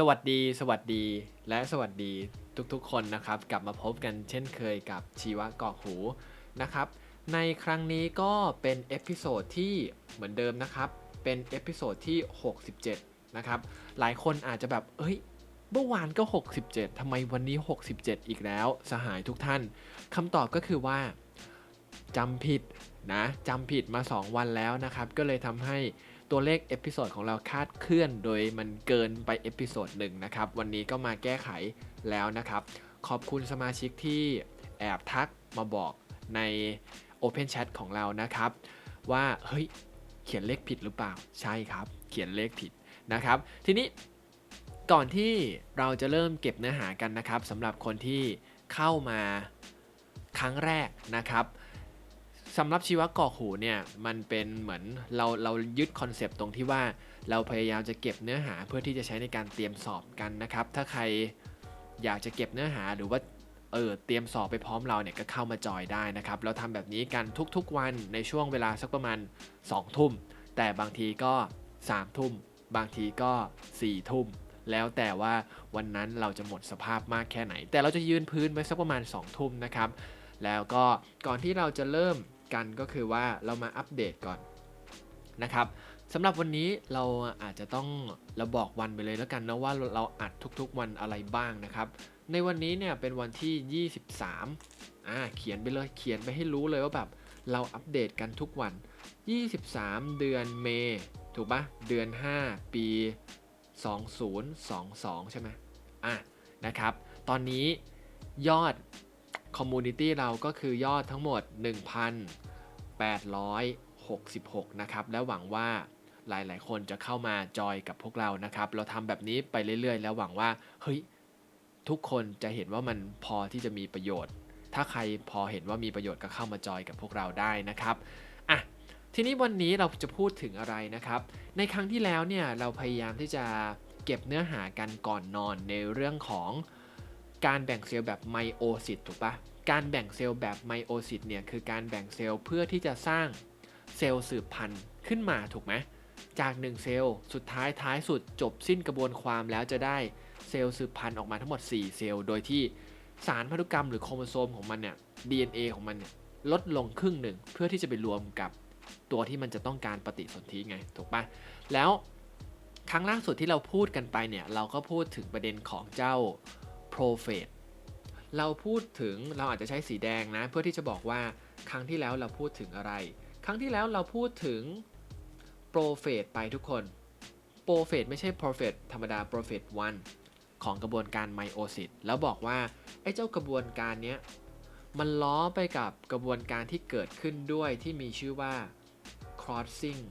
สวัสดี สวัสดี และสวัสดีทุกๆคนนะครับ กลับมาพบกันเช่นเคยกับชีวะกอกหูนะครับ ในครั้งนี้ก็เป็นเอพิโซดที่เหมือนเดิมนะครับ เป็นเอพิโซดที่ 67 นะครับ หลายคนอาจจะแบบ เอ้ย เมื่อวานก็ 67ทำไมวันนี้ 67 อีกแล้ว สหายทุกท่านคำตอบก็คือว่าจำผิดนะจำผิดมา 2 วันแล้วนะครับ ก็เลยทำให้ ตัวเลขเอพิโซดของเราคาดเคลื่อน โดยมันเกินไปเอพิโซดหนึ่งนะครับ วันนี้ก็มาแก้ไขแล้วนะครับ ขอบคุณสมาชิกที่แอบทักมาบอกใน Open Chat ของเรานะครับ ว่าเฮ้ยเขียนเลขผิดหรือเปล่าใช่ครับ เขียนเลขผิดนะครับ ทีนี้ก่อนที่เราจะเริ่มเก็บเนื้อหากันนะครับสำหรับคนที่เข้ามาครั้งแรกนะครับ สำหรับชีวะกอกหูเนี่ยมันเป็นเหมือนเราเรายึดคอนเซปต์ตรงที่ว่าเราพยายามจะเก็บเนื้อหาเพื่อที่จะใช้ในการเตรียมสอบกันนะครับ ถ้าใครอยากจะเก็บเนื้อหาหรือว่าเออเตรียมสอบไปพร้อมเราเนี่ยก็เข้ามาจอยได้นะครับ เราทำแบบนี้กันทุกๆวันในช่วงเวลาสักประมาณ 2 ทุ่ม แต่บางทีก็ 3 ทุ่ม บางทีก็4ทุ่ม แล้วแต่ว่าวันนั้นเราจะหมดสภาพมากแค่ไหน แต่เราจะยืนพื้นไว้สักประมาณ 2 ทุ่มนะครับ แล้วก็ก่อนที่เราจะเริ่ม กันก็คือว่าเรามาอัปเดตก่อนนะครับสำหรับวันนี้เราอาจจะต้องเราบอกวันไปเลยแล้วกันนะว่าเราอัดทุกๆวันอะไรบ้างนะครับ ในวันนี้เนี่ยเป็นวันที่ 23อ่าเขียนไปเลยเขียนไปให้รู้เลยว่าแบบเราอัปเดตกันทุกวัน 23 เดือนเมษถูกปะเดือน 5 ปี 2022 ใช่ไหมอะนะครับ ตอนนี้ยอด คอมมูนิตี้เราก็คือยอดทั้งหมด 1,866 นะครับ และหวังว่าหลาย ๆ คนจะเข้ามาจอยกับพวกเรานะครับ เราทำแบบนี้ไปเรื่อย ๆ แล้วหวังว่า เฮ้ย ทุกคนจะเห็นว่ามันพอที่จะมีประโยชน์ ถ้าใครพอเห็นว่ามีประโยชน์ก็เข้ามาจอยกับพวกเราได้นะครับอะทีนี้วันนี้เราจะพูดถึงอะไรนะครับ ในครั้งที่แล้วเนี่ยเราพยายามที่จะเก็บเนื้อหากันก่อนนอนในเรื่องของ การแบ่งเซลล์แบบไมโอซิตถูกปะการแบ่งเซลล์แบบไมโอซิตเนี่ยคือการแบ่งเซลล์เพื่อที่จะสร้างเซลล์สืบพันธุ์ขึ้นมาถูกไหมจาก 1 เซลล์สุดท้ายท้ายสุดจบสิ้นกระบวนความแล้วจะได้เซลล์สืบพันธุ์ออกมาทั้งหมด 4 เซลล์ โดยที่สารพันธุกรรมหรือโครโมโซมของมันเนี่ย DNA ของมันเนี่ยลดลงครึ่งหนึ่งเพื่อที่จะไปรวมกับตัวที่มันจะต้องการปฏิสนธิไงถูกปะแล้วครั้งล่าสุดที่เราพูดกันไปเนี่ยเราก็พูดถึงประเด็นของเจ้า โปรเฟตเราพูดถึงเราอาจจะใช้สีแดงนะ เพื่อที่จะบอกว่าครั้งที่แล้วเราพูดถึงอะไร ครั้งที่แล้วเราพูดถึงโปรเฟตไปทุกคนโปรเฟตไม่ใช่โปรเฟตธรรมดาโปรเฟตวันของกระบวนการไมโอซิสแล้วบอกว่า ไอ้เจ้ากระบวนการเนี้ย มันล้อไปกับกระบวนการที่เกิดขึ้นด้วยที่มีชื่อว่า crossing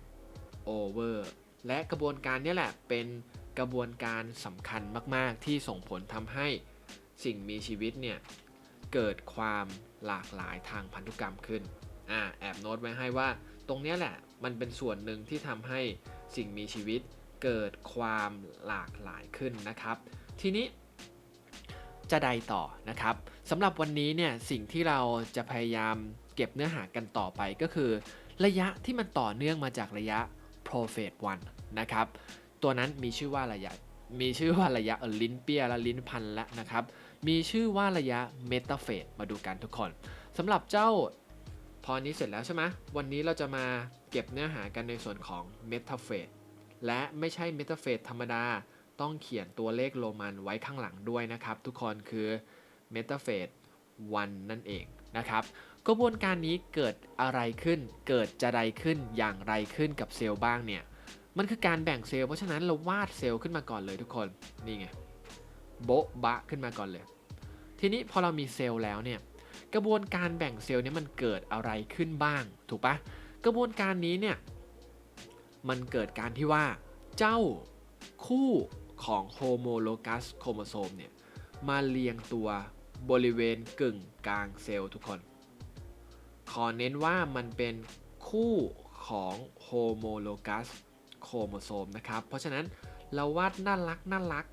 over และกระบวนการนี้แหละเป็นกระบวนการสำคัญมาก ๆ ที่ส่งผลทำให้ สิ่งมีชีวิตเนี่ยเกิดความหลากหลายทางพันธุกรรมขึ้นอ่าแอบโน้ตไว้ให้ว่า ตรงนี้แหละมันเป็นส่วนหนึ่งที่ทำให้สิ่งมีชีวิตเกิดความหลากหลายขึ้นนะครับ ทีนี้จะใดต่อนะครับสำหรับวันนี้เนี่ยสิ่งที่เราจะพยายามเก็บเนื้อหากันต่อไปก็คือ ระยะที่มันต่อเนื่องมาจากระยะ p r o p h a t 1นะครับ ตัวนั้นมีชื่อว่าระยะ มีชื่อว่าระยะลิ้นเปียและลิ้นพันแล้วนะครับ มีชื่อว่าระยะเมตาเฟสมาดูกันทุกคนสำหรับเจ้าพอนี้เสร็จแล้วใช่ไหมวันนี้เราจะมาเก็บเนื้อหากันในส่วนของเมตาเฟสและไม่ใช่เมตาเฟสธรรมดาต้องเขียนตัวเลขโรมันไว้ข้างหลังด้วยนะครับ ทุกคนคือเมตาเฟสวันนั่นเองนะครับกระบวนการนี้เกิดอะไรขึ้น เกิดจะใดขึ้นอย่างไรขึ้นกับเซลล์บ้างเนี่ย มันคือการแบ่งเซลล์เพราะฉะนั้นเราวาดเซลล์ขึ้นมาก่อนเลยทุกคนนี่ไงโบ๊ะบะขึ้นมาก่อนเลย ทีนี้พอเรามีเซลล์แล้วเนี่ยกระบวนการแบ่งเซลล์นี้มันเกิดอะไรขึ้นบ้าง ถูกปะกระบวนการนี้เนี่ยมันเกิดการที่ว่าเจ้าคู่ของโฮโมโลกัสโครโมโซมเนี่ยมาเรียงตัวบริเวณกึ่งกลางเซลล์ทุกคน ขอเน้นว่ามันเป็นคู่ของโฮโมโลกัส โครโมโซมนะครับ เพราะฉะนั้นเราวาดน่ารักน่ารัก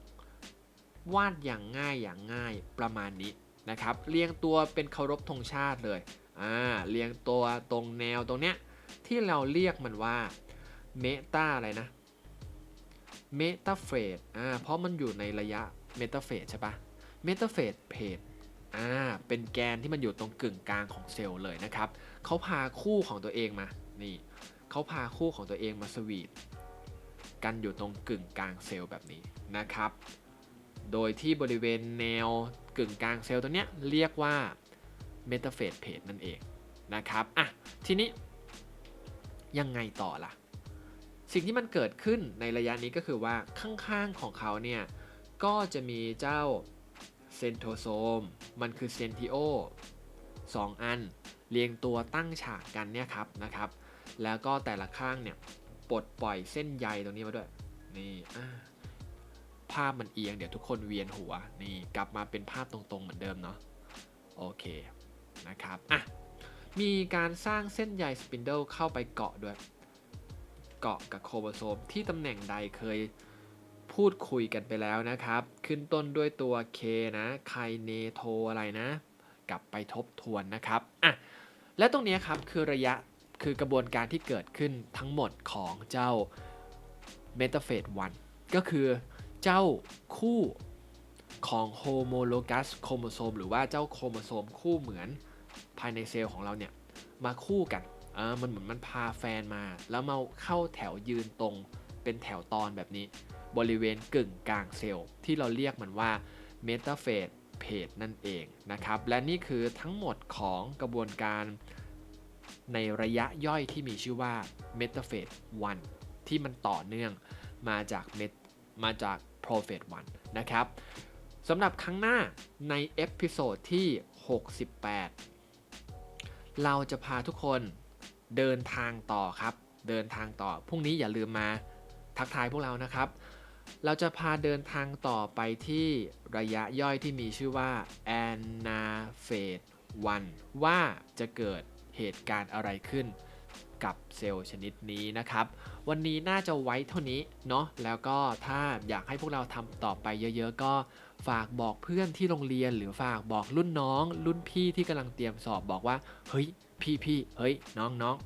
วาดอย่างง่ายอย่างง่ายประมาณนี้นะครับ เรียงตัวเป็นเคารพธงชาติเลยอ่าเรียงตัวตรงแนวตรงเนี้ยที่เราเรียกมันว่าเมตาอะไรนะเมตาเฟสอ่าเพราะมันอยู่ในระยะเมตาเฟสใช่ปะเมตาเฟสเพจอ่าเป็นแกนที่มันอยู่ตรงกึ่งกลางของเซลล์เลยนะครับเขาพาคู่ของตัวเองมานี่เขาพาคู่ของตัวเองมาสวีท กันอยู่ตรงกึ่งกลางเซลล์แบบนี้นะครับ โดยที่บริเวณแนวกึ่งกลางเซลล์ตัวเนี้ยเรียกว่าเมตาเฟสเพจนั่นเองนะครับอะทีนี้ยังไงต่อล่ะ สิ่งที่มันเกิดขึ้นในระยะนี้ก็คือว่าข้างๆของเขาเนี่ย ก็จะมีเจ้าเซนโทโซม มันคือเซนทิโอสองอัน เรียงตัวตั้งฉากกันเนี่ยครับนะครับ แล้วก็แต่ละข้างเนี่ย ปลดปล่อยเส้นใยตรงนี้มาด้วย นี่ภาพมันเอียงเดี๋ยวทุกคนเวียนหัว นี่กลับมาเป็นภาพตรงๆเหมือนเดิมเนาะ โอเคนะครับ อะ มีการสร้างเส้นใยสปินเดิลเข้าไปเกาะด้วย เกาะกับโครโมโซมที่ตำแหน่งใดเคยพูดคุยกันไปแล้วนะครับ ขึ้นต้นด้วยตัว K นะไคเนโทอะไรนะ กลับไปทบทวนนะครับ อะ และตรงนี้ครับคือระยะ คือกระบวนการที่เกิดขึ้นทั้งหมดของเจ้าเมตาเฟส1ก็คือเจ้าคู่ของโฮโมโลกัสโครโมโซมหรือว่าเจ้าโครโมโซมคู่เหมือนภายในเซลล์ของเราเนี่ย มาคู่กันเออมันเหมือนมันพาแฟนมา แล้วมาเข้าแถวยืนตรงเป็นแถวตอนแบบนี้ บริเวณกึ่งกลางเซลล์ ที่เราเรียกมันว่าเมตาเฟสเพจนั่นเองนะครับ และนี่คือทั้งหมดของกระบวนการ ในระยะย่อยที่มีชื่อว่าเมตาเฟส1ที่มันต่อเนื่องมาจากเมตมาจากโปรเฟส1นะครับสำหรับครั้งหน้าในเอพิโซดที่ 68 เราจะพาทุกคนเดินทางต่อครับ เดินทางต่อ พรุ่งนี้อย่าลืมมาทักทายพวกเรานะครับ เราจะพาเดินทางต่อไปที่ระยะย่อยที่มีชื่อว่า anaphase 1 ว่าจะเกิด เหตุการณ์อะไรขึ้นกับเซลล์ชนิดนี้นะครับ วันนี้น่าจะไว้เท่านี้เนาะแล้วก็ถ้าอยากให้พวกเราทำต่อไปเยอะๆ ก็ฝากบอกเพื่อนที่โรงเรียนหรือฝากบอกรุ่นน้อง รุ่นพี่ที่กำลังเตรียมสอบบอกว่า เฮ้ย พี่พี่เฮ้ย น้องน้อง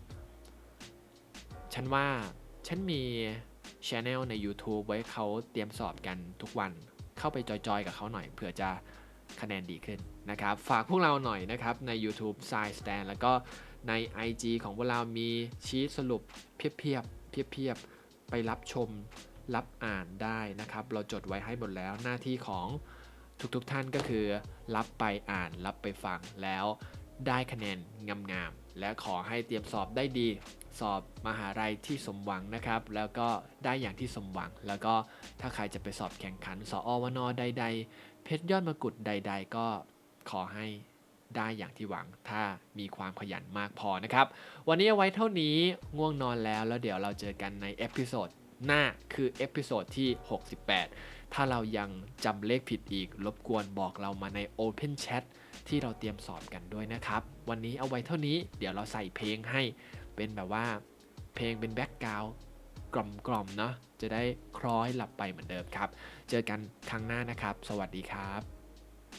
ฉันว่าฉันมีช anel ใน YouTube ไว้เขาเตรียมสอบกันทุกวันเข้าไปจอยๆ กับเขาหน่อยเผื่อจะ คะแนนดีขึ้นนะครับ ฝากพวกเราหน่อยนะครับ ใน YouTube s i Stand แล้วก็ใน IG ของพวกเรามีชี้สรุปเพียบเพียบเพียบเพียบๆไปรับชมรับอ่านได้นะครับ เราจดไว้ให้หมดแล้วหน้าที่ของทุกๆทท่านก็คือ รับไปอ่านรับไปฟังแล้วได้คะแนนงามๆ และขอให้เตรียมสอบได้ดี สอบมหาลัยที่สมหวังนะครับ แล้วก็ได้อย่างที่สมหวัง แล้วก็ถ้าใครจะไปสอบแข่งขันสออวนอใดๆ เพชรยอดมกุฎใด ๆ ก็ขอให้ได้อย่างที่หวังถ้ามีความขยันมากพอนะครับ วันนี้เอาไว้เท่านี้ง่วงนอนแล้วแล้วเดี๋ยวเราเจอกันในเอพิโซดหน้าคือเอพิโซดที่ 68 ถ้าเรายังจำเลขผิดอีก รบกวนบอกเรามาใน Open Chat ที่เราเตรียมสอบกันด้วยนะครับ วันนี้เอาไว้เท่านี้เดี๋ยวเราใส่เพลงให้เป็นแบบว่าเพลงเป็นแบ็กกราวด์ กล่อมๆเนาะจะได้คล้อยหลับไปเหมือนเดิมครับ เจอกันครั้งหน้านะครับ สวัสดีครับ